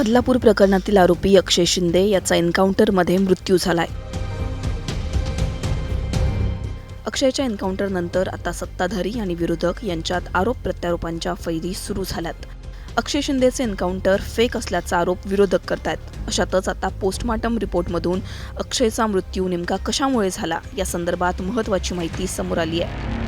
बदलापूर प्रकरणातील आरोपी अक्षय शिंदे याचा एन्काउंटरमध्ये मृत्यू झालाय. अक्षयच्या एन्काउंटरनंतर आता सत्ताधारी आणि विरोधक यांच्यात आरोप प्रत्यारोपांच्या फैरी सुरू झाल्यात. अक्षय शिंदेचे एन्काउंटर फेक असल्याचा आरोप विरोधक करतायत. अशातच आता पोस्टमार्टम रिपोर्टमधून अक्षयचा मृत्यू नेमका कशामुळे झाला या संदर्भात महत्त्वाची माहिती समोर आली आहे.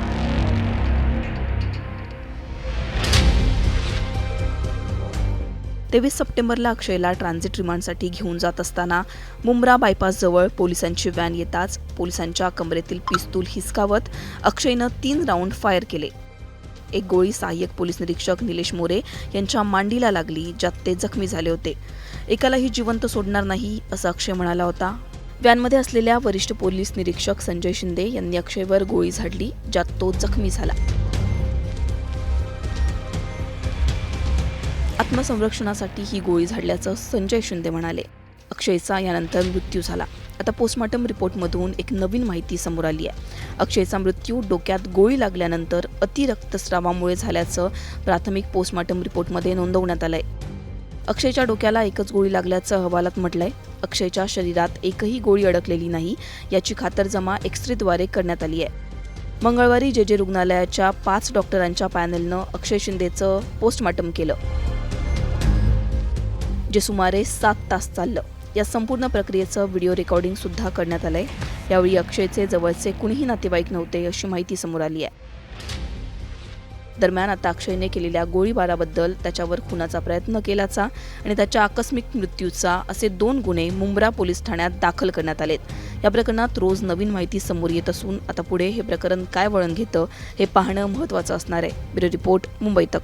तेवीस सप्टेंबरला अक्षयला ट्रान्झिट रिमांडसाठी घेऊन जात असताना मुंब्रा बायपासजवळ पोलिसांची व्हॅन येताच पोलिसांच्या कमरेतील पिस्तूल हिसकावत अक्षयनं तीन राऊंड फायर केले. एक गोळी सहाय्यक पोलीस निरीक्षक निलेश मोरे यांच्या मांडीला लागली ज्यात ते जखमी झाले होते. एकालाही जिवंत सोडणार नाही असं अक्षय म्हणाला होता. व्हॅनमध्ये असलेल्या वरिष्ठ पोलीस निरीक्षक संजय शिंदे यांनी अक्षयवर गोळी झाडली ज्यात तो जखमी झाला. आत्मसंरक्षणासाठी ही गोळी झाडल्याचं संजय शिंदे म्हणाले. अक्षयचा यानंतर मृत्यू झाला. आता पोस्टमार्टम रिपोर्टमधून एक नवीन माहिती समोर आली आहे. अक्षयचा मृत्यू डोक्यात गोळी लागल्यानंतर अतिरक्तस्रावामुळे झाल्याचं प्राथमिक पोस्टमार्टम रिपोर्टमध्ये नोंदवण्यात आलंय. अक्षयच्या डोक्याला एकच गोळी लागल्याचं अहवालात म्हटलंय. अक्षयच्या शरीरात एकही गोळी अडकलेली नाही याची खातरजमा एक्सरेद्वारे करण्यात आली आहे. मंगळवारी जे जे रुग्णालयाच्या पाच डॉक्टरांच्या पॅनलनं अक्षय शिंदेचं पोस्टमार्टम केलं. जे सुमारे सात तास चाललं. या संपूर्ण प्रक्रियेचं व्हिडिओ रेकॉर्डिंग सुद्धा करण्यात आलंय. यावेळी अक्षयचे जवळचे कुणीही नातेवाईक नव्हते अशी माहिती समोर आली आहे. दरम्यान आता अक्षयने केलेल्या गोळीबाराबद्दल त्याच्यावर खुनाचा प्रयत्न केल्याचा आणि त्याच्या आकस्मिक मृत्यूचा असे दोन गुन्हे मुंब्रा पोलीस ठाण्यात दाखल करण्यात आलेत. या प्रकरणात रोज नवीन माहिती समोर येत असून आता पुढे हे प्रकरण काय वळण घेतं हे पाहणं महत्त्वाचं असणार आहे. ब्युरो रिपोर्ट मुंबई तक.